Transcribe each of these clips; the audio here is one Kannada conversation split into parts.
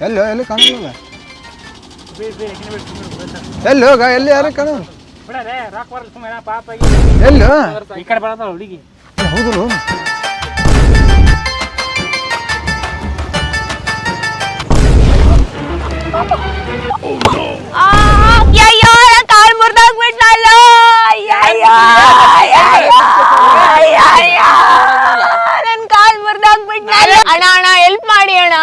ಎಲ್ಲಿ ಎಲ್ಲಿ ಕಾಣಲ್ಲ ಎಲ್ಲಿ ಹೋಗ ಎಲ್ಲಿ ಯಾರು ಕಾಣ? ಎಲ್ಲೋ ರಾಕ್ ಬರಲ್ಲ ಸುಮ್ಮನೆ ಪಾಪ ಎಲ್ಲಿ? ಈ ಕಡೆ ಬರತ್ತಾಳ ಹುಡುಗಿ. ಹೌದು ಅಯ್ಯಯ್ಯೋ ನನ್ ಕಾಲ್ ಮುರ್ದಾಗ್ಬಿಟ್ನಲ್ಲ ಅಯ್ಯಯ್ಯೋ ಅಯ್ಯಯ್ಯೋ ಅಯ್ಯಯ್ಯೋ ನನ್ ಕಾಲ್ ಮುರ್ದಾಗ್ಬಿಟ್ನಲ್ಲ ಅಣ್ಣ ಅಣ್ಣ ಹೆಲ್ಪ್ ಮಾಡಿ ಅಣ್ಣ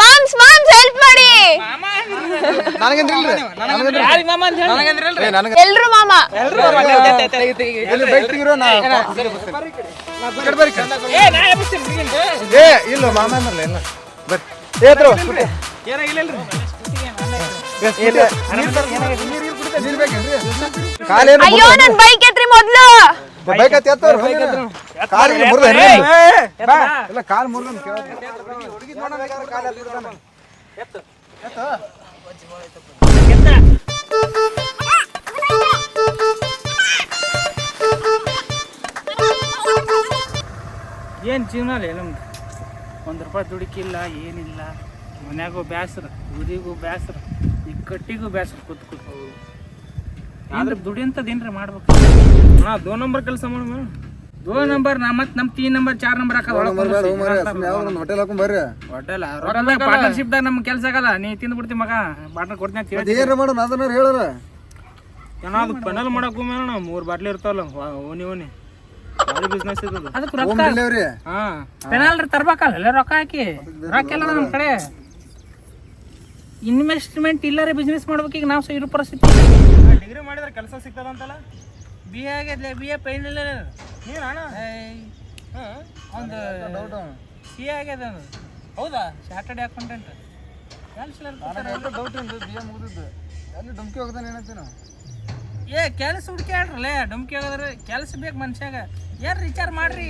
ಮಾಮ್ಸ್ ಮಾಮ್ಸ್ ಹೆಲ್ಪ್ ಮಾಡಿ ಎಲ್ರು ಮಾಮ ಎಲ್ಲಿ ಬೈಕ್ ತೆಗಿರೋ ನಾ ಏ ಇಲ್ಲ ಮಾಮ ಅಂದ್ರಲ್ಲ ಎಲ್ಲ ಬರ್ರಿ ಏತ್ರು ಕಾಲೇನು ಅಯ್ಯೋ ನನ್ ಬೈಕ್ ಐತ್ರಿ ಮೊದ್ಲು. ಬೈಕ್ ಹತ್ತಿ ಎತ್ತವ್ರು ಕಾಲಿಗೆ ಮುರಿದ ಇಲ್ಲ ಕಾಲು ಮುರಿದ ಏನು ಜೀವನ ಅಲ್ಲ ನಮ್ದು? ಒಂದು ರೂಪಾಯಿ ದುಡುಕಿಲ್ಲ ಏನಿಲ್ಲ. ಮನ್ಯಾಗೂ ಬ್ಯಾಸ್ರ ಊರಿಗೂ ಬ್ಯಾಸ್ರ ಈ ಕಟ್ಟಿಗೂ ಬ್ಯಾಸ್ರ ಕೂತ್ ಕೂತ್ ಆದ್ರೆ ದುಡಿಯಂಥದ್ದು ಏನ್ರಿ ಮಾಡ್ಬೇಕು? ಹಾ ದೋ ನಂಬರ್ ಕೆಲಸ ಮಾಡೋಣ. ದೋ ನಂಬರ್ ನಾ ಮತ್ತೆ ನಮ್ಮ ತೀನ್ ನಂಬರ್ ಚಾರ್ ನಂಬರ್ ಹೋಟೆಲ್ ಹಾಕೊಂಡ್ ಬರ್ರಿ. ಹೋಟೆಲ್ ಪಾರ್ಟ್ನರ್ಶಿಪ್ ದಾಗ ನಮ್ ಕೆಲ್ಸ ಆಗಲ್ಲ. ನೀ ತಿಂದು ಬಿಡ್ತಿ ಮಗ. ಪಾರ್ಟ್ನರ್ ಕೊಡ್ತೀನಿ ಮಾಡೋಣ ಅದನ್ನ ಹೇಳರ ಏನಾದ್ರು ಪೆನಲ್ ಮಾಡಕ್ ಹೋಗೋಣ ಮೂರು ಬಾಟ್ಲಿ ಇರ್ತಾವಲ್ಲ ಓನಿ ಓನಿ. ಬಿಸ್ನೆಸ್ ತರ್ಬೇಕಲ್ಲ ಅದಕ್ಕೆ ಹೋಮ್ ರೊಕ್ಕ. ಡೆಲಿವರಿ ಹಾ. ಪೆನಾಲ್ರಿ ತರ್ಬೇಕಲ್ಲ ರೊಕ್ಕ ಹಾಕಿ. ರೊಕ್ಕ ಎಲ್ಲ ನಮ್ಮ ಕಡೆ. ಇನ್ವೆಸ್ಟ್ಮೆಂಟ್ ಇಲ್ಲರೆ ಬಿಸ್ನೆಸ್ ಮಾಡ್ಬೇಕು ಈಗ ನಾವು ಸಹ ಇರೋ ಪರಿಸ್ಥಿತಿ. ಡಿಗ್ರಿ ಮಾಡಿದ್ರೆ ಕೆಲಸ ಸಿಗ್ತದಂತಲ್ಲ ಬಿ ಎ ಆಗಿದ್ಲೆ ಬಿ ಎ ಪೈನ್ ಇಲ್ಲ ನೀನ್ ಅಣ್ಣ? ಒಂದು ಸಿ ಎ ಆಗ್ಯದ ಅದು. ಹೌದಾ? ಸ್ಯಾಟರ್ಡೆ ಅಕೌಂಟೆಂಟ್ ಡೌಟ್ ಉಂಟು ಬಿ ಎ ಮುಗಿದಿದ್ದು. ಅಲ್ಲಿ ಡುಮ್ಕಿ ಹೋಗ್ತಾನೆ ಏನಂತೀನ. ಏ ಕೆಲಸ ಹುಡುಕ್ಯಾಡ್ರಲ್ಲೇ ಡಮ್ಕಿ ಹೋಗದ್ರಿ ಕೆಲಸ ಬೇಕು ಮನುಷ್ಯಾಗ. ಏನ್ ವಿಚಾರ ಮಾಡ್ರಿ?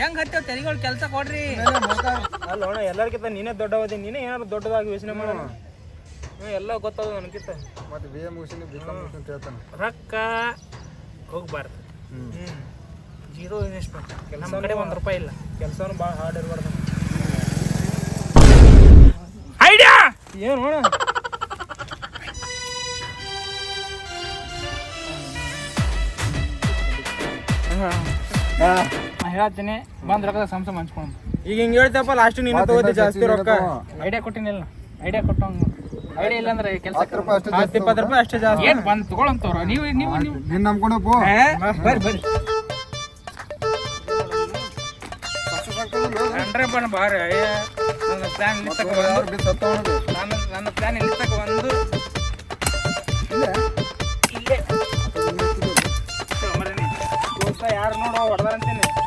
ಹೆಂಗ್ ಹತ್ತೇವ್ ತೆರಿಗಳು ಕೆಲಸ ಕೊಡ್ರಿ. ಅಲ್ಲ ಅಣ್ಣ ಎಲ್ಲರಿಗಿಂತ ನೀನೇ ದೊಡ್ಡವದಿ ನೀನೇ ಏನಾದ್ರು ದೊಡ್ಡದಾಗಿ ಯೋಚನೆ ಮಾಡೋಣ ಎಲ್ಲ ಗೊತ್ತದ ನನಗಿಂತ ಮತ್ತೆ ಬಿ ಎ ಮುಗಿಸಿನಿ ಬಿ ಕಾಮ್ ಅಂತ ಹೇಳ್ತಾನೆ. ರೊಕ್ಕ ಹೋಗ್ಬಾರ್ದು. ಜೀರೋ ಇನ್ವೆಸ್ಟ್ಮೆಂಟ್ ಕೆಲಸ ಕಡೆ ಒಂದು ರೂಪಾಯಿ ಇಲ್ಲ. ಕೆಲಸನೂ ಭಾಳ ಹಾರ್ಡ್ ಇರ್ಬಾರ್ದು ಐಡಿಯಾ ಏನು ಅಣ್ಣ? ನಾ ಹೇಳ್ತೀನಿ ಬಂದ್ ರೊಕ್ಕದ ಸಂಸ ಹಂಚ್ಕೊಂಡು. ಈಗ ಹಿಂಗ್ ಹೇಳ್ತಪ್ಪ ಲಾಸ್ಟ್ ನೀನು ತಗೋತಿ ಜಾಸ್ತಿ ರೊಕ್ಕ. ಐಡಿಯಾ ಕೊಟ್ಟಿನಿಲ್ಲ ಐಡಿಯಾ ಕೊಟ್ಟಂಗ ಐಡಿಯಾ ಇಲ್ಲ ಅಂದ್ರೆ ಕೆಲಸ ಹತ್ತು ರೂಪಾಯಿ ಅಷ್ಟೇ ಹತ್ತು ಇಪ್ಪತ್ತು ರೂಪಾಯಿ ಅಷ್ಟೇ ಜಾಸ್ತಿ. ಏನ್ ಬಂದ್ ತಗೊಳಂತವ್ರ? ನೀವು ನೀವು ನೀವು. ನಿನ್ನ ನಂಬ್ಕೊಂಡು ಬರ್ರಿ ಬರ್ರಿ. ಬಣ್ಣ ಬಾರಿ ನನ್ನ ಪ್ಲಾನ್ ಇಲ್ಲಿ ಒಂದು ನನ್ನ ನನ್ನ ಪ್ಲಾನ್ ಇಲ್ಲಿ ಒಂದು ಇಲ್ಲೇ. ಯಾರು ನೋಡೋ ಹೊಡೆದಾರಂತೀನಿ.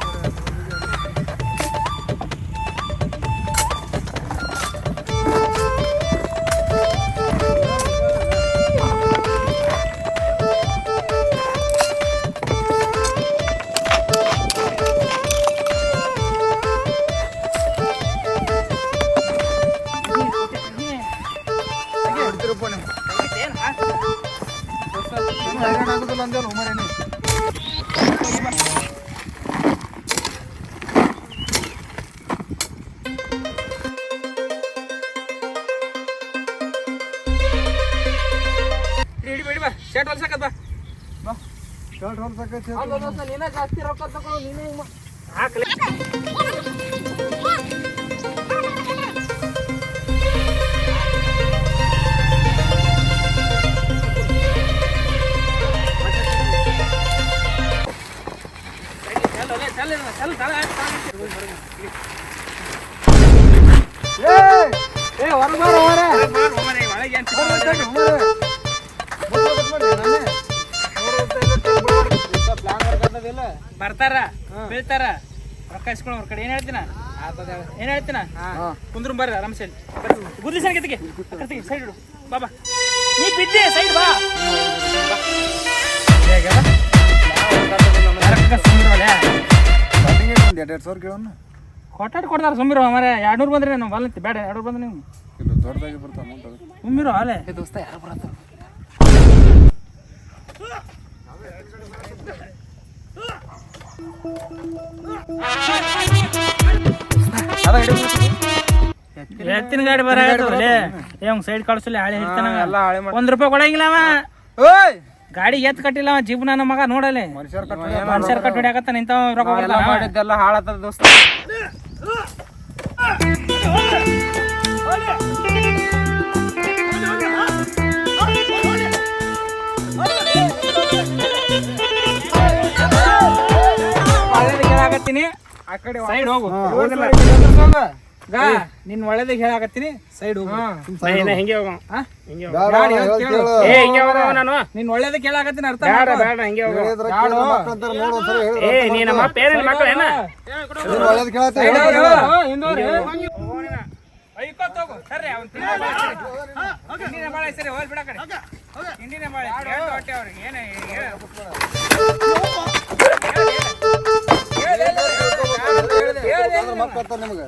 ಶರ್ಟ್ ಹೊಲ್ಸಕತ್ ಬಾ. ಶರ್ಟ್ ಹೊಲ್ಸಕ್ಕೆ ನೀನೇ ಜಾಸ್ತಿ ರೊಕ್ಕ ತಗೊಳ್ಳೋ ನೀನೇ ಹಾಕ್ಲಿ. ಏ ಹೊರಗೆ ಏನು ಮಾರ್ರೆ. ಬರ್ತಾರ? ಬೀಳ್ತಾರ? ರೊಕ್ಕ ಇಸ್ಕೊಂಡು ಅವ್ರ ಕಡೆ. ಏನ್ ಹೇಳ್ತೀನ? ಏನ್ ಹೇಳ್ತೀನ? ಕುಂದ್ರ ಬರ್ರಿ ಆರಾಮ್ಸೆ ಗುದ್ಲಿ ಸರ್ ಕೆತ್ತಿಗೆ ಸೈಡ್ ಇಡು ಬಾಬಾ ನೀ ಬಿದ್ದೆ ಸೈಡ್ ಬಾ ಎರಡು ಎರಡು ಸಾವಿರ ಕೇಳೋಣ ಕೊಟ್ಟಾಡ್ ಕೊಡ್ತಾರ ಸುಮ್ಮಿರು ಮರೆ ಎರಡ್ನೂರು ಬಂದ್ರೆ ನಾವು ಬಲ್ಲಂತಿ ಬೇಡ ಎರಡ್ನೂರು ಬಂದ್ರೆ ನೀವು ದೊಡ್ಡದಾಗಿ ಬರ್ತಾ ಅಮೌಂಟ್ ಅದು. ಸುಮ್ಮಿರು ಅಲೆ ದೋಸ್ತ ಯಾರು ಬರತ್ತ ಏ ಗಾಡಿ ಬರ ಸೈಡ್ ಕಳ್ಸಲಿ ಹಾಳೆ ಹಿಡ್ತಾನ ಒಂದ್ ರೂಪಾಯಿ ಕೊಡಂಗಿಲ್ಲ ಅವ. ಗಾಡಿ ಎತ್ ಕಟ್ಟಿಲ್ಲ ಅವ ಜೀಬ್ ನನ್ನ ಮಗ ನೋಡಲಿ ಮನುಷ್ಯರ ಕಟ್ ಹೊಡ್ಯಾಕತ್ತ ನಿಂತ ರೊಕ್ಕ ಹಾಳಾತದ ದೋಸ್ತ. ಹೇಳಾಕತ್ತೀನಿ ಆ ಕಡೆ ಸೈಡ್ ಹೋಗು. ಗಾ ನಿನ್ ಒಳ್ಳೇದಾಗ ಹೇಳಾಕತ್ತೀನಿ. ಸೈಡ್ ಹೋಗು. ಹಿಂಗೆ? ಬೇಡ. ಏ ಹಿಂಗೆ ಹೋಗ ನಾನು. ನಿನ್ ಒಳ್ಳೇದಕ್ಕೆ ಹೇಳಾಕತ್ತೀನಿ ಅರ್ಥ ಬೇಡ. ಬೇಡ ಹಿಂಗೆ ಹೋಗ. ಏ ನೀ ನಮ್ಮ ಪೇರನ್ ಮಕ್ಕಳು ಏನ? ನೀನ್ ಒಳ್ಳೇದ್ ಕೇಳತ್ತೆ ಸೈಡ್ ಹೋಗು, ಅವ್ನ್ ಬಾಳೆ ಸರಿ. ತಿಂಡಿನ ಬಾಳೆ ಸರಿ, ಕಡೆ. ತಿಂಡಿನ ಬಾಳೆ, ಹೊಟ್ಟೆ ಅವ್ರಿಗೆ, ಏನೇ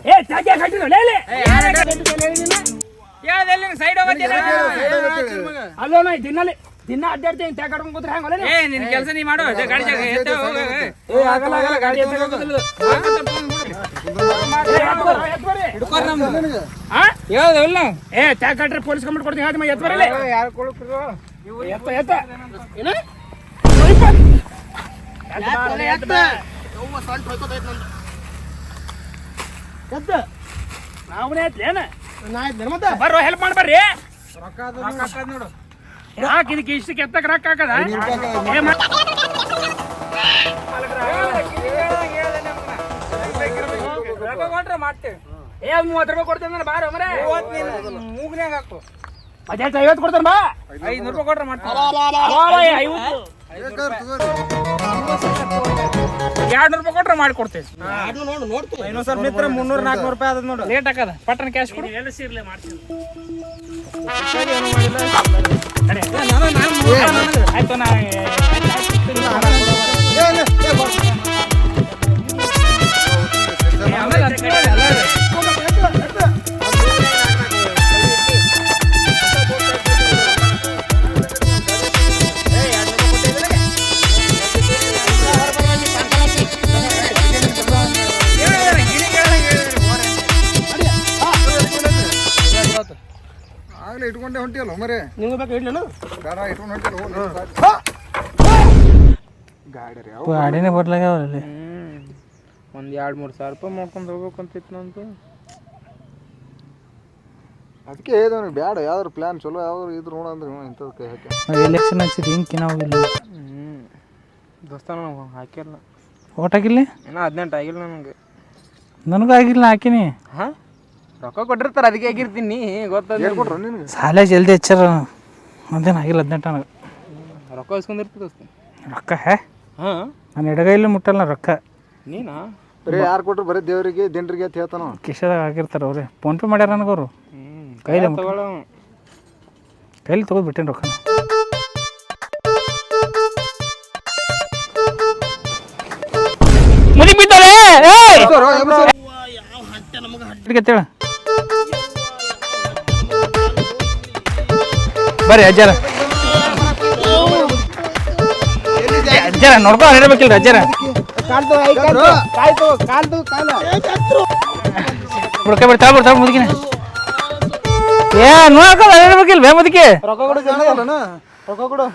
ಏ ಚಾಕೆ ಕಟ್ಟಿನ ಲೇಲೆ ಯಾವ್ದೆಲ್ಲಿ ಸೈಡ್ ಹೋಗತ್ತೀರ ಅಲ್ಲೋ ನಾ ದಿನಲ್ಲಿ ದಿನ ಅಡ್ಡಾಡ್ತೀನಿ ತ್ಯಾಗ ಕಡ್ಕೊಂಡ್ ಕೂತ್ರೆ ಹೆಂಗಲ್ಲ ಏ ನಿನ್ ಕೆಲಸ ನೀ ಮಾಡು ಅದೇ ಗಾಡಿ ಜಾಗ ಎತ್ತ ಹೋಗು. ಏ ಆಗಲ್ಲ ಆಗಲ್ಲ ಗಾಡಿ ಎತ್ತ ಹೋಗೋದಿಲ್ಲ ಹಿಡ್ಕೊರ್ ನಮ್ದು. ಹಾ ಏ ಕಟ್ರೆ ಪೊಲೀಸ್ ಕಂಪ್ಲೇಂಟ್ ಕೊಡ್ತೀನಿ ಹಾಕಿ ಎತ್ತ ಯಾರು ಕೊಡ್ಕ್ರು? ಎತ್ತ ಎತ್ತ ಏನ ಎತ್ತ ನಾವನೇ ಬರ್ರೋ ಹೆಲ್ಪ್ ಮಾಡಿ ಬರ್ರಿ. ರೊಕ್ಕ ಹಾಕದ್ ನೋಡು. ಯಾಕೆ ಇದಕ್ಕೆ ಇಷ್ಟಕ್ಕೆ ಎತ್ತಕ್ಕೆ ರೊಕ್ಕ ಹಾಕದ? ಏ ಮಾ- ರೊಕ್ಕ ಕೊಟ್ರೆ ಮಾಡ್ತೇವೆ ಏ ಒಂದ್ ಮೂವತ್ತು ರೂಪಾಯಿ ಕೊಡ್ತೇನೆ ನಾನು ಬಾರೋ ಮರೆ. ಮೂಗ್ನ್ಯಾಗ ಹಾಕು. ಅದೇ ಐವತ್ತು ಕೊಡ್ತಾನೆ ಬಾ. ಐದ್ನೂರು ರೂಪಾಯಿ ಕೊಟ್ರೆ ಮಾಡ್ತೇವೆ ಬಾ, ಐವತ್ತು. ಎರಡ್ ರೂಪಾಯಿ ಕೊಟ್ರೆ ಮಾಡ್ಕೊಡ್ತೇವೆ. ಇನ್ನೊಂದ್ ಸರ್ ಮಿತ್ರ ಮುನ್ನೂರ ನಾಲ್ಕುನೂರು ರೂಪಾಯಿ ಆದದ್ ನೋಡಿ. ಲೇಟ್ ಹಾಕದ? ಪಟ್ಟಣ ಕ್ಯಾಶ್ ಕೊಡು. ಎಲ್ಲ ಸೇರ್ಲೆ ಮಾಡ್ತೀನಿ ಆಯ್ತು ನಾ ಇಟ್ಕೊಂಡೆ ಹೊಂಟಿಯಲ್ಲ ಮರೆ? ನಿಮ್ಗೆ ಬೇಕು ಇಡ್ಲೇನು ಬೇಡ ಇಟ್ಕೊಂಡು ಹೊಂಟಿಯಲ್ಲ. ಗಾಡಿ ರೀ ಅವು ಗಾಡಿನೇ ಬರ್ಲಾಗ್ಯಾವಲ್ಲಿ ಒಂದ್ ಎರಡ್ ಮೂರ್ ಸಾವಿರ ರೂಪಾಯಿ ಮಾಡ್ಕೊಂಡು ಹೋಗ್ಬೇಕಂತಿತ್ತು ನಂದು. ಅದಕ್ಕೆ ಹೇಳಿದವ್ನಿಗೆ ಬೇಡ ಯಾವ್ದಾರು ಪ್ಲಾನ್ ಚಲೋ ಯಾವ್ದಾರು ಇದ್ರು ನೋಡಂದ್ರೆ ಇಂಥದ್ದು ಕೈ ಹಾಕಿ ಎಲೆಕ್ಷನ್ ಹಚ್ಚಿದ್ ಹಿಂಗೆ ಕಿನ್ನ ಹೋಗಿಲ್ಲ. ಹ್ಮ್. ದೋಸ್ತ ನಾವು ಹಾಕಿಲ್ಲ ಓಟ್ ಹಾಕಿಲ್ಲ? ಇನ್ನೂ ಹದಿನೆಂಟು ಆಗಿಲ್ಲ ನನಗೆ. ನನಗೂ ಆಗಿಲ್ಲ ಹಾಕಿನಿ. ಹಾ? ರೊಕ್ಕ ಕೊಟ್ಟಿರ್ತಾರ ಅದಕ್ಕೆ ಆಗಿರ್ತೀನಿ ಗೊತ್ತದ ನಿನಗೆ. ಸಾಲೆ ಜಲ್ದಿ ಹಚ್ಚಾರ ಅದೇನು ಆಗಿಲ್ಲ ಹದಿನೆಂಟು ನನಗೆ. ರೊಕ್ಕ ಇಸ್ಕೊಂಡಿರ್ತದ ರೊಕ್ಕ ಹೇ? ಹಾ? ನಾನು ಎಡಗೈಲಿ ಮುಟ್ಟಲ್ಲ ರೊಕ್ಕ. ನೀನಾ? ಬರೀ ಯಾರು ಕೊಟ್ರು ಬರೀ ದೇವರಿಗೆ ದಿಂಡ್ರಿಗೆ ಅಂತ ಹೇಳ್ತಾನ ಅವ. ಕಿಶದಾಗ ಹಾಕಿರ್ತಾರೆ ಅವ್ರೆ. ಫೋನ್ಪೇ ಮಾಡ್ಯಾರ ನನಗವ್ರು ಅವರು. ಕೈಲಿ ತಗೊಳ ಕೈಲಿ ತೊಗೊಂಡು ಬಿಟ್ಟೇನು ರೊಕ್ಕ ಮುದಿ ಬಿದ್ದಾಳೆ ಎಬ್ಬಿಸೋರು. ಬರ್ರಿ ಅಜ್ಜಾರ. ಅಜ್ಜಾರ ನೋಡ್ಕೊಂಡು ಹಿಡಬೇಕಿಲ್ರಿ ಅಜ್ಜಾರ. ಮುದುಕಿನ. ಏ ಹೇಳ್ಬೇಕಿಲ್ ಬೇ ಮುದುಕಿ? ರೊಕ್ಕ ಕೊಡು ಕೇಳಲ್ಲನ? ರೊಕ್ಕ ಕೊಡು.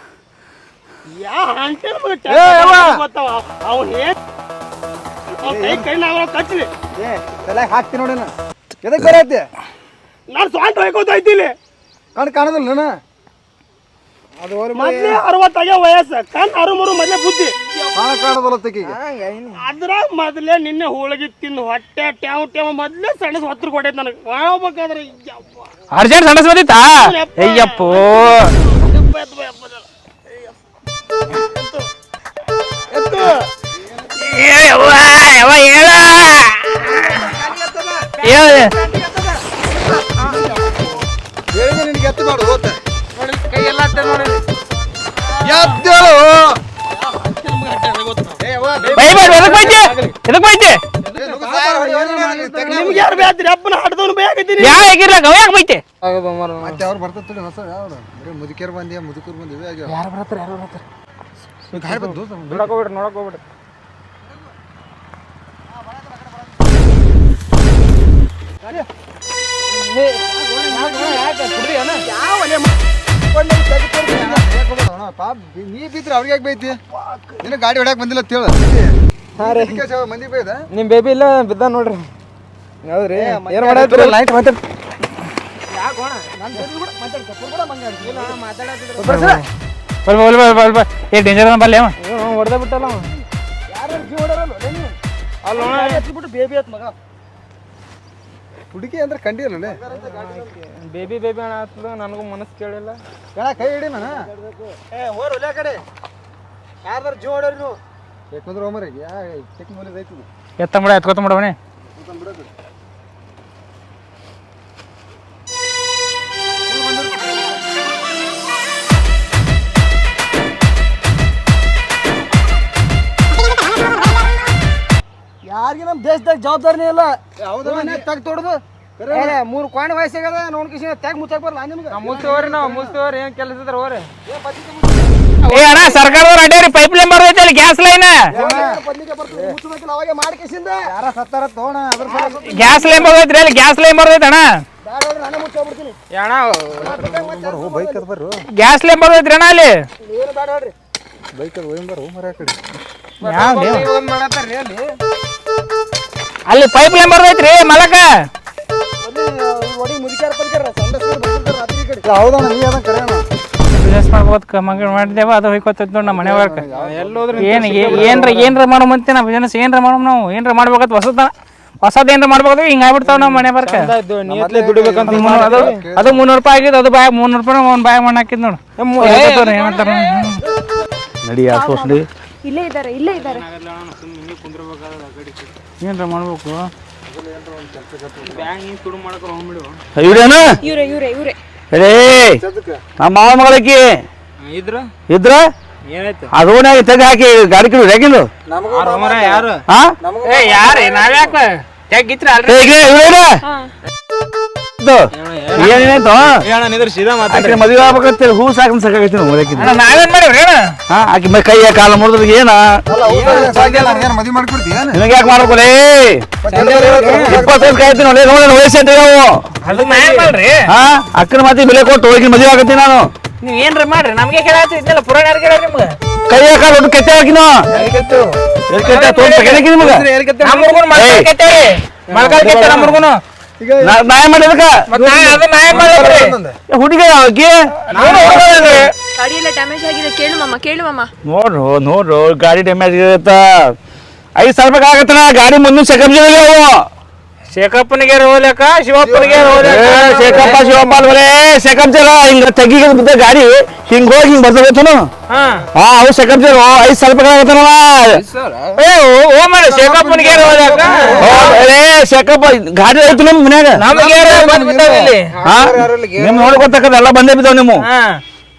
ಏ ತಲೆಗೆ ಹಾಕ್ತೀನಿ ನೋಡಿ ನಾನು. ನಾನು ಹೋಯ್ಕೋತೈತಿಲಿ ಕಣ್ ಕಾಣೋದಿಲ್ಲ ಹೋರಿ ಮೊದ್ಲೇ ಅರವತ್ತಾಗೆ ವಯಸ್ಸು ಕಣ್ ಅರುಮರು ಮೊದ್ಲೇ ಬುದ್ಧಿ. ಕಾಣ ಕಾಣೋದಲ್ಲ ತೆಗಿಗೆ ಅದ್ರಾಗ ಮೊದ್ಲೇ ನಿನ್ನೆ ಹೋಳಿಗೆ ತಿಂದು ಹೊಟ್ಟೆ ಟ್ಯಾವ್ ಟ್ಯಾವ್ ಮೊದ್ಲೇ ಸಣ್ಣ ಹತ್ರ ಕೊಟ್ಟೈತೆ ನನಗೆ. ಹೋಗ್ಬೇಕಾದ್ರೆ. ಅರ್ಜೆಂಟ್ ಸಣ್ಣ ಬಂದಿತ್ತಾ? ಅಯ್ಯಪ್ಪೋ. ಎದಕ್ ಬೈತೆ? ಎದಕ್ ಬೈತೆ? ನಿಮ್ಗೆ ಯಾರು ಬೇದ್ರಿ ಅಪ್ಪನ ಹಾಡ್ದವ್ನು ಬೇಕಿದ್ದೀನಿ ಯಾ ಆಗಿರ್ಲಾಕ ಅವ ಯಾಕೆ ಬೈತೆ? ಮತ್ತೆ ಅವ್ರು ಬರ್ತದ ಹೊಸ ಯಾವ್ದು? ಬರೀ ಮುದುಕಿಯರು ಬಂದಿ ಮುದುಕರು ಬಂದಿ ಆಗ್ಯಾವ? ಯಾರು ಬರ್ತಾರೆ ಯಾರು ಬರ್ತಾರೆ ಗಾಡಿ ಬಂದು ನೋಡಕ್ ಹೋಗ್ಬಿಡ್ರಿ ನೋಡಕ್ ಹೋಗ್ಬಿಡ್ರಿ. ಪಾಪ ನೀ ಬಿದ್ರೆ ಅವ್ರಿಗೆ ಯಾಕೆ ಬೈತಿ? ನಿನ್ನ ಗಾಡಿ ಹೊಡ್ಯಾಕ್ ಬಂದಿಲ್ಲ ತೇಳ ಮಂದಿ ಬೈದ ನಿಮ್ ಬೇಬಿ ಇಲ್ಲ ಬಿದ್ದ ನೋಡ್ರಿ. ಹೌದ್ರಿ. ಏನ್ ಮಾಡತ್ತೀರಿ? ಲೈಟ್ ಮಾತಾಡ್ ಬಲ್ ಬಲ್ ಬಲ್ ಬಲ್ ಬಲ್ ಏ ಡೇಂಜರ್ ಅದ ಬಲ್ಲೆ ಹೊಡೆದ ಬಿಟ್ಟಲ್ಲ ಬಿಟ್ಟು ಬೇಬಿ ಆತ್ ಮಗ. ಹುಡುಗಿ ಅಂದ್ರೆ ಕಂಡಿಲ್ಲ ಬೇಬಿ ಬೇಬಿ ಅಣ್ಣ ಆಗ್ತದ ನನಗೂ ಮನಸ್ಸು ಕೇಳಿಲ್ಲ. ಕೈ ಹಿಡಿ ನಾನು ಏ ಹೋರ್ ಒಲೆ ಕಡೆ. ಯಾರ್ದಾರ ಜೀವ ಹೊಡ್ಯಾರಿ ನೀವು ಯಾಕಂದ್ರೆ ಹೋಮರಿ ಯಾ ಐತಿ ಯಾರಿಗೆ ನಮ್ಮ ದೇಶದಾಗ ಜವಾಬ್ದಾರಿನೇ ಇಲ್ಲ? ಹೌದಾ ತೊಡದು. ತೊಡ್ದು ಮೂರು ಕ್ವಾಣಿ ವಯಸ್ಸಾಗದ ನೋಡ್ಕಿಸಿ ತೆಗ್ ಮುಚ್ಚಕ್ ಬರಲ್ಲ ನಿಮ್ಗೆ? ನಾವು ಮುಗಿಸ್ತೇವ್ರಿ ನಾವು ಮುಚ್ಚೋರಿ ಏನ್ ಕೆಲಸ ಇದ್ರ ಹೋರಿ ಏ ಅಣ್ಣ ಸರ್ಕಾರದವ್ರು ಅಡ್ಡಾರಿ ಪೈಪ್ ಲೈನ್ ಅಲ್ಲಿ ಗ್ಯಾಸ್ ಲೈನ್ ಬದ್ಲಿಕ್ಕೆ ಬರ್ತದೆ ಮುಚ್ಚಬೇಕಿಲ್ಲ ಅವಾಗೆ ಮಾಡ್ಕಿಸಿಂದ ಯಾರ ಸತ್ತಾರ. ತೋಣ ಗ್ಯಾಸ್ ಲೈನ್ ಬರ್ತೈತ್ರಿ ಅಲ್ಲಿ ಗ್ಯಾಸ್ ಲೈನ್ ಬರ್ತೈತಿ ಅಣ್ಣ. ಗ್ಯಾಸ್ ಲೈನ್ ಬರ್ತೈತ್ರಿ ಅಣ್ಣ ಅಲ್ಲಿ. ಅಲ್ಲಿ? ಅಲ್ಲಿ ಪೈಪ್ ಲೈನ್ ಬರ್ತೈತ್ರಿ ಮಲಕ. ಹೌದಣ್ಣ ನೀ ಅದ ಕರೆಯೋಣ ಬಿಸ್ನೆಸ್ ಮಾಡ್ಬೋದ್ ಮಗ ಮಾಡಿದೇವ ಅದು ಹೋಯ್ಕೋತೈತಿ ನೋಡಿ ನಮ್ಮ ಮನೆ ವರ್ಕ್ ಏನ್ ಏನ್ರ ಏನ್ರ ಮಾಡೋ ಮಂತಿ ನಾವು ಬಿಸ್ನೆಸ್ ಏನ್ರ ಮಾಡೋ ನಾವು? ಏನ್ರ ಮಾಡ್ಬೇಕಂತ ಹೊಸದ ಹೊಸದ ಏನ್ರ ಮಾಡ್ಬೇಕು ಹಿಂಗ ಆಗ್ಬಿಡ್ತಾವ ನಮ್ಮ ಮನೆ ಬರ್ಕ. ದುಡಿಬೇಕಂತ ಅದು ಮುನ್ನೂರು- ಅದು ಅದು ಮುನ್ನೂರು ರೂಪಾಯಿ ಆಗಿದ್ದು ಅದು ಬಾಯ್ ಮುನ್ನೂರು ರೂಪಾಯಿ ಒಂದು ಬಾಯ್ ಮಣ್ಣು ಹಾಕಿದ್ ನೋಡು ಏನಂತಾರ ನಡಿ ತೋರ್ಸ್ಲಿ ಇಲ್ಲೇ ಇದ್ದಾರೆ ಇಲ್ಲೇ ಇದ್ದಾರೆ ಏನ್ರ ಮಾಡ್ಬೇಕು? ಇವ್ರೇನ? ಇವ್ರೆ ಇವ್ರೆ ಇವ್ರೆ. ರೇ ನಮ್ಮ ಮಾವ ಮಗಳಕ್ಕಿ ಇದ್ರ? ಇದ್ರ? ಏನಾಯ್ತು? ಅದೋನ್ಯಾಗ ತೆಗೆ ಹಾಕಿ ಗಾಡಿ ಕಿಡು ಯಾಕಿಂದು ಯಾರು ಯಾರು? ಹಾ? ಏ ಯಾರೇ? ನಾವ್ಯಾಕ ತೆಗಿತ್ರ ಅಲ್ರಿ? ಏನೇನಾಯ್ತು? ಹೇಳ ನಿದ್ರ ಸೀದಾ ಮಾತಾಡಿ ಆಕೆ ಮದುವೆ ಆಗ್ಬೇಕಂತ ಹೂ ಸಾಕನ್ ಸಾಕಾಗೈತಿ ನಾವು ನಾವೇನ್ ಮಾಡಿವ್ರಿ ಅಣ್ಣ? ಹಾ ಆಕೆ ಮೈ ಕೈಯ ಕಾಲ ಮುರಿದ್ರೆ ಏನ? ಏನು ಮದುವೆ ಮಾಡ್ಕೊಡ್ತೀಯ? ನಿನಗೆ ಯಾಕೆ ಮಾಡ್ಕೊಲೇ ಇಪ್ಪತ್ತೈದು ಕಾಯ್ತೀನಿ ಒಳ್ಳೆ ನೋಡಿ ನಾವು ಅದು ಮಾಡ್ರಿ ಹಾ ಅಕ್ಕನ ಮಾತಿ ಬೆಲೆ ಕೊಟ್ಟು ಹೋಗಿ ಮದುವೆ ಆಗತ್ತೀನಿ ನಾನು. ನೀವ್ ಏನ್ರ ಮಾಡ್ರಿ ನಮ್ಗೆ ಕೇಳಾತಿ ಇದ್ನೆಲ್ಲ ಪುರಾಣ ಯಾರು ಕೇಳ್ರಿ ನಿಮ್ಗೆ. ಕೈಯ ಕಾಲ ಒಟ್ಟು ಕೆತ್ತೆ ಹಾಕಿನ? ಕೆತ್ತೆ ತೋರ್ಸ ಕೆಳಗೆ ನಿಮ್ಗೆ? ನಮ್ಮ ಹುಡುಗನ ಹುಡುಗನು? ನಾ- ನಾ ಏನ್ ಮಾಡಿದಕ್ಕ ಹುಡುಗ ಗಾಡಿ ಎಲ್ಲ ಡ್ಯಾಮೇಜ್ ಆಗಿದೆ. ಕೇಳು ಮಮ್ಮ ಕೇಳು ಮಮ್ಮ ನೋಡ್ರು ನೋಡ್ರು ಗಾಡಿ ಡ್ಯಾಮೇಜ್ ಆಗತ್ತ ಐದು ಸಾವಿರ ರೂಪಾಯಿ ಆಗತ್ತನ ಗಾಡಿ ಮುಂದಿನ ಸೆಕೆಂಡ್ ಅವು ಶೇಖಪ್ಪನಿಗೆ ಹೋಗ್ಲಕ್ಕ ಶಿವಪ್ಪನಿಗೆ ಹೋಗ್ಲಕ್ಕ? ಶೇಖಪ್ಪ ಶಿವಪ್ಪ ಅಲ್ವಲೇ ಸೆಕಂಡ್ ಜರ ಹಿಂಗ ತೆಗಿಗೆ ಬಿದ್ದ ಗಾಡಿ ಹಿಂಗ್ ಹೋಗಿ ಹಿಂಗ್ ಬರ್ತಾಗತ್ತನು ಹಾ. ಅವ್ ಅವು ಜರ ಐದ್ ರೂಪಾಯಿ ಆಗತ್ತನವ ಏ ಓ ಮಾಡಿ ಶೇಖಪ್ಪನಿಗೆ ಹೋಗ್ಲಕ್ಕ? ಏ ಶೇಖಪ್ಪ ಗಾಡಿ ಐತಿ ನಮ್ ಮನ್ಯಾಗ? ನಮಗೆ ಬಂದ್ಬಿಟ್ಟಾವ ಇಲ್ಲಿ? ಹಾ? ನಿಮ್ ನೋಡ್ಕೊತಕ್ಕದ ಎಲ್ಲ ಬಂದೇ ಬಿದ್ದಾವ ನಿಮ್ಮ. ಹಾ.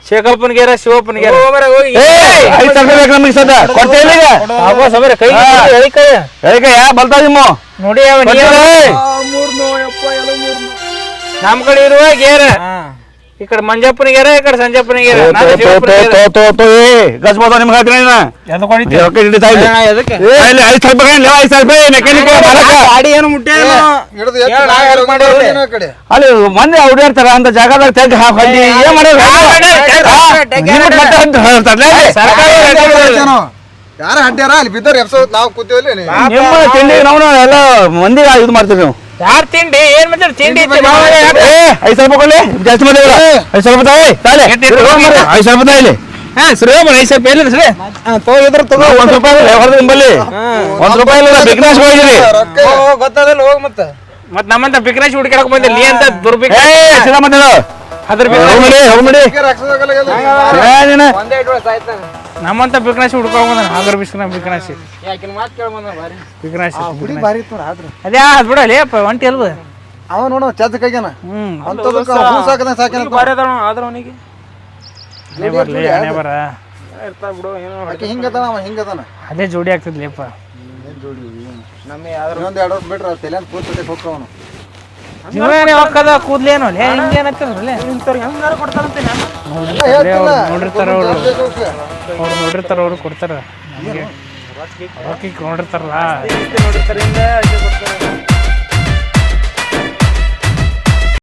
ಶೇಖಪ್ಪನಿಗೆ ಶಿವಪ್ಪನಿಗೆ ಐದು ಸಾವಿರ ರೂಪಾಯಿ ಬೇಕು ನಮಗೆ ಸದ ಕೊಡ್ತೇವೆ ಈಗ? ಕೈ ಕೈ ನಿಮ್ಮ. ನೋಡಿ ಅವ. ನಮ್ ಕಡೆ ಇರುವ ಗೇರ ಈ ಕಡೆ ಮಂಜಪ್ಪನಿಗೆ ಈ ಕಡೆ ತೋ, ಏ, ಗಸ್ ಬರ್ತಾವ ನಿಮ್ಗೆ ಹಾಕ್ತೀನಿ ಅಲ್ಲಿ ಮಂದಿ ಓಡಾಡ್ತಾರ ಅಂತ ಜಾಗದಾಗ ತೆಗ್ ಹಾಕಿ ಏನ್ ಮಾಡೋದು ಯಾರ ಅಡ್ಡ್ಯಾರ ಅಲ್ಲಿ ಬಿದ್ದವ್ರು ಎಪ್ಸೋದ್ ನಾವು ಕೂತೀವಲ್ಲಿ ನಿಮ್ಮ ತಿಂಡಿ ನಾವು ಎಲ್ಲ ಮಂದಿ ಇದು ಮಾಡ್ತೀವಿ ನೀವು. ಯಾರ್ ತಿಂಡಿ? ಏನ್ ಮಾಡ್ತಾರೆ? ತಿಂಡಿ ಐದು ಸಾವಿರ ರೂಪಾಯಿ ಕೊಡ್ಲಿ. ಜಾಸ್ತಿ. ಐದು ಸಾವಿರ ತಾಯಿ ಐದು ಸಾವಿರ ಹಾ ಸರಿ ಹೋಗ್ಬೇಡ ಐದು ಸಾವಿರ ಎಲ್ಲಿದೆ ಸರಿ. ತಗೋದ್ರ ತಗೋ. ಒಂದ್ ರೂಪಾಯಿ ಇಲ್ಲ ಹೊರದು ನಿಂಬಲ್ಲಿ. ಒಂದ್ ರೂಪಾಯಿ ಇಲ್ಲ. ಬಿಗ್ನಾಶ್ ಹೋಗಿರಿ ಗೊತ್ತದಲ್ಲ ಹೋಗ್ ಮತ್ತ. ಮತ್ ನಮ್ಮಂತ ಹುಡುಕಾಡಕ್ ನೀ ಅಂತ ದುರ್ಬಿಕ್ ಏ ಸಿದ ಮತ್ತೆ ಅದ್ರ ಹೋಗ್ ಮಾಡಿ ಹೋಗ್ ಒಂದೇ ನಮ್ಮಂತ ಬಿಕ್ರೇಶ್ ಹುಡ್ಕೊಂಡ್ ಅದ್ರ ಬಿಸ್ಕನ ಯಾಕಿನ ಮಾತು ಬಾರಿ? ಬಿಕ್ರೇಶ್ ಹುಡಿ ಭಾರಿ ಇತ್ತು ನೋಡ್ ಆದ್ರ. ಅದೇ ಅದ್ ಬಿಡಲಿ ಅಪ್ಪ ಒಂಟಿ ಅಲ್ವ ಅವ ನೋಡು ಚದ್ ಕೈಗನ ಹ್ಮ್. ಅಂತದಕ್ಕ ಹೂ ಸಾಕದ ಸಾಕಿನ ಬಾರಿ ಅದಾವ ಆದ್ರ ಅವನಿಗೆ. ಅನೇ ಬರ್ಲಿ ಹಣೆ ಬರ. ಇರ್ತಾವ ಬಿಡು ಏನೋ ಆಕಿ ಹಿಂಗದಾನ ಅವ ಹಿಂಗದಾನ ಅದೇ ಜೋಡಿ ಆಗ್ತದ್ಲಿ ಅಪ್ಪ. ನಮ್ಮ ಯಾವ್ದಾರ ಇನ್ನೊಂದ್ ಎರಡು ಬಿಟ್ರ ತಲೆ ಅಂತ ಕೂತ್ ಹೋಗ್ತಾವ ಅವನು. ಜೀವನೇ ಒಕ್ಕದ ಕೂದ್ಲೇನು ಲೇ ಹೆಂಗಾರ ಕೊಡ್ತಾರಂತೆ ಹೇಳ್ತಿಲ್ಲ. ನೋಡಿರ್ತಾರ ಅವ್ರು. ಅವ್ರು ನೋಡಿರ್ತಾರ ಅವ್ರು ಕೊಡ್ತಾರ. ರೊಕ್ಕಿ ನೋಡಿರ್ತಾರಲ್ಲ. ನೋಡಿರ್ತಾರಿಂದ